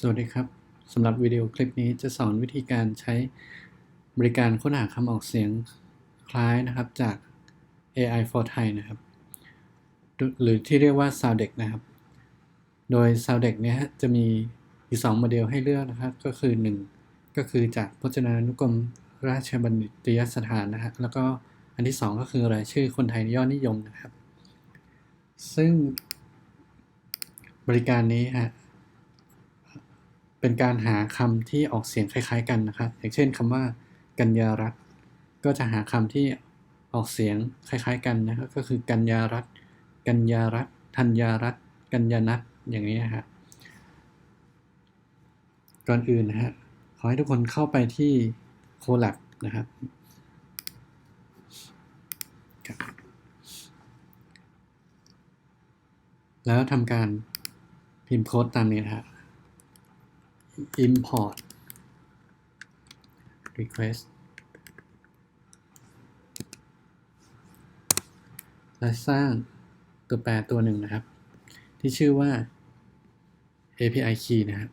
สวัสดีครับสำหรับวิดีโอคลิปนี้จะสอนวิธีการใช้บริการค้นหาคำออกเสียงคล้ายนะครับจาก AI for Thai นะครับ หรือที่เรียกว่า Soundex นะครับ โดย Soundex เนี่ยจะมีอีก2โมเดลให้เลือกนะครับ ก็คือ 1 ก็คือจากพจนานุกรมราชบัณฑิตยสถานนะฮะแล้วก็อันที่ 2 ก็คือรายชื่อคนไทยยอดนิยมนะครับ ซึ่งบริการนี้ฮะ เป็นการหาคำที่ออกเสียงคล้ายๆกันนะครับ อย่างเช่นคำว่า กัญญารัตน์ก็จะหาคำที่ออกเสียงคล้ายๆกันนะครับ ก็คือกัญญารัตน์กัญญารัตน์ธัญญารัตน์กัญญานัทอย่างนี้นะครับก่อนอื่นนะฮะขอให้ทุกคนเข้าไปที่โคลับนะครับครับแล้วทำการพิมพ์โค้ดตามนี้นะครับ import request และสร้างตัวแปรตัวหนึ่งนะครับ ที่ชื่อว่า API key นะครับ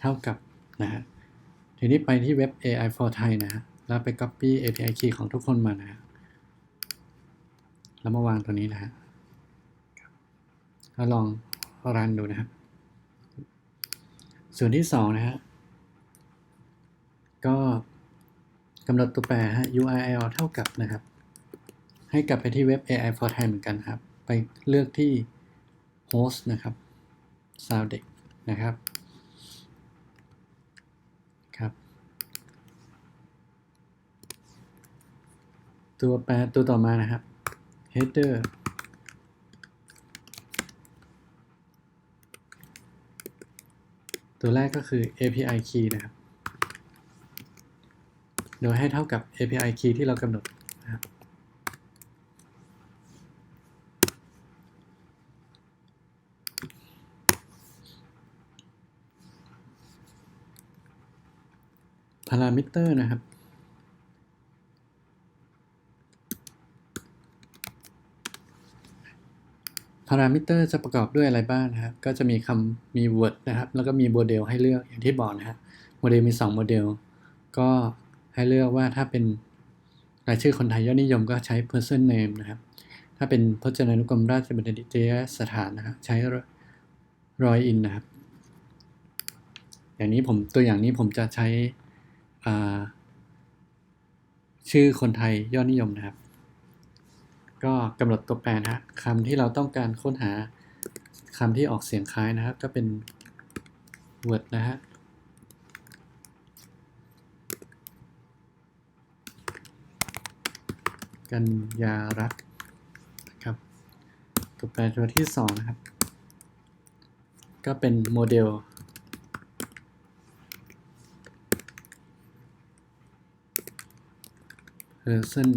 เท่ากับนะฮะทีนี้ไปที่เว็บ AI for Thai นะฮะ แล้วไป copy API key ของทุกคนมานะแล้วมาวางตัวนี้นะฮะแล้วลองรันดูนะครับ ส่วนที่สองนะฮะ ก็กำหนดตัวแปรฮะ URL เท่ากับนะครับ ให้กลับไปที่เว็บ AI for Thai เหมือนกันครับ ไปเลือกที่ host นะครับ Soundex นะครับ ตัวแปรตัวต่อมานะครับ header ตัวแรกก็คือ API key นะครับ โดยให้เท่ากับ API key ที่เรากำหนดนะครับ parameter นะครับ พารามิเตอร์จะประกอบด้วยอะไรบ้างนะครับ ก็จะมีคำมี word นะครับ แล้วก็มีโมเดลให้เลือกอย่างที่บอกนะครับโมเดลมี 2 โมเดล ก็ให้เลือกว่าถ้าเป็นรายชื่อคนไทยยอดนิยมก็ใช้ person name นะครับ ถ้าเป็นพจนานุกรมราชบัณฑิตยสถานนะครับ ใช้ roy in นะครับ อย่างนี้ผมตัวอย่างนี้ผมจะใช้ชื่อคนไทยยอดนิยมนะครับ ก็กำหนดตัวแปรนะฮะคำที่เราต้องการค้นหาคำที่ออกเสียงคล้ายนะครับ ก็เป็น word นะฮะกัญญารัตนะครับ ตัวแปรตัวที่สองนะครับ ก็เป็นโมเดล person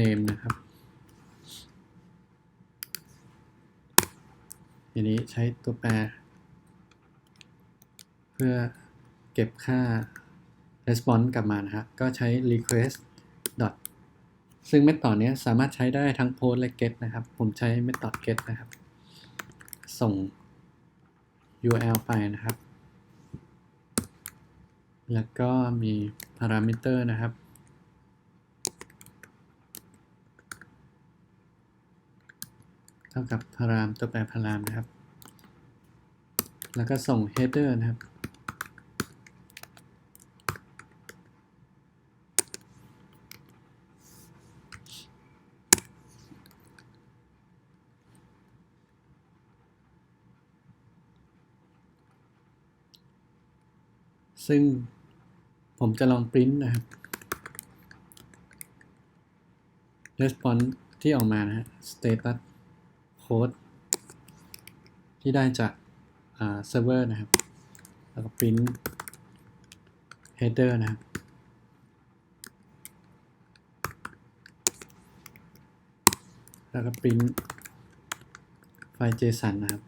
name นะครับทีนี้ใช้ตัวแปร เพื่อเก็บค่า response กลับมานะครับก็ใช้ request dot ซึ่ง method นี้สามารถใช้ได้ทั้ง post และ get นะครับ ผมใช้ method get นะครับ ส่ง URL ไปนะครับ แล้วก็มี parameter นะครับ เท่ากับพารามตัวแปรพารามนะครับ แล้วก็ส่ง header นะครับ ซึ่งผมจะลองปริ้นนะครับ response ที่ออกมานะฮะ status ดที่ได้จากเซิร์ฟเวอร์นะครับ แล้วก็ print header นะครับ แล้วก็ print ไฟล์ JSON นะครับ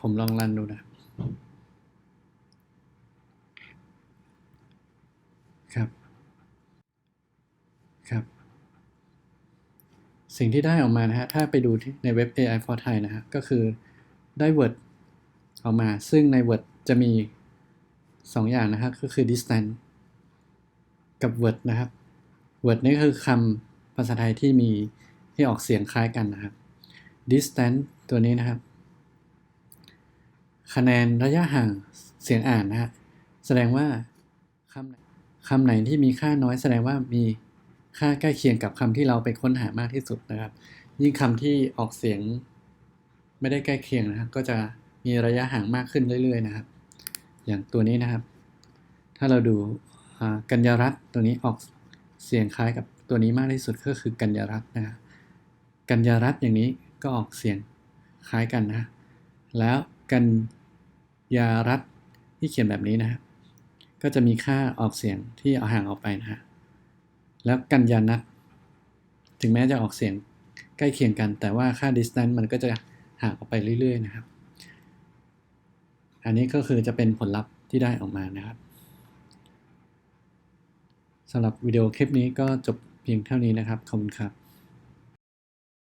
ผมลองรันดูนะครับ ครับ ครับ สิ่งที่ได้ออกมานะฮะ ถ้าไปดูในเว็บ AI for Thai นะฮะ ก็คือได้ Word ออกมา ซึ่งใน Word จะมี 2 อย่างนะครับ ก็คือ distance กับ Word นะครับ Word นี่คือคำภาษาไทยที่มีที่ออกเสียงคล้ายกันนะครับ distance ตัวนี้นะครับ คะแนนระยะห่างเสียงอ่านนะฮะ แสดงว่าคำคำไหนที่มีค่าน้อยแสดงว่ามี ค่าใกล้เคียงกับคำที่เราไปค้นหามากที่สุดนะครับ ยิ่งคำที่ออกเสียงไม่ได้ใกล้เคียงนะครับ ก็จะมีระยะห่างมากขึ้นเรื่อยๆนะครับ อย่างตัวนี้นะครับ ถ้าเราดูกัญญารัตตัวนี้ออกเสียงคล้ายกับตัวนี้มากที่สุดก็คือกัญญารัตนะครับกัญญารัตอย่างนี้ก็ออกเสียงคล้ายกันนะ แล้วกัญญารัตที่เขียนแบบนี้นะครับก็จะมีค่าออกเสียงที่เอาห่างออกไปนะฮะ แล้วกัญญานะ ถึงแม้จะออกเสียงใกล้เคียงกัน แต่ว่าค่า distance มันก็จะห่างออกไปเรื่อย ๆ นะครับ อันนี้ก็คือจะเป็นผลลัพธ์ที่ได้ออกมานะครับสำหรับวิดีโอคลิปนี้ก็จบเพียงเท่านี้นะครับ ขอบคุณครับ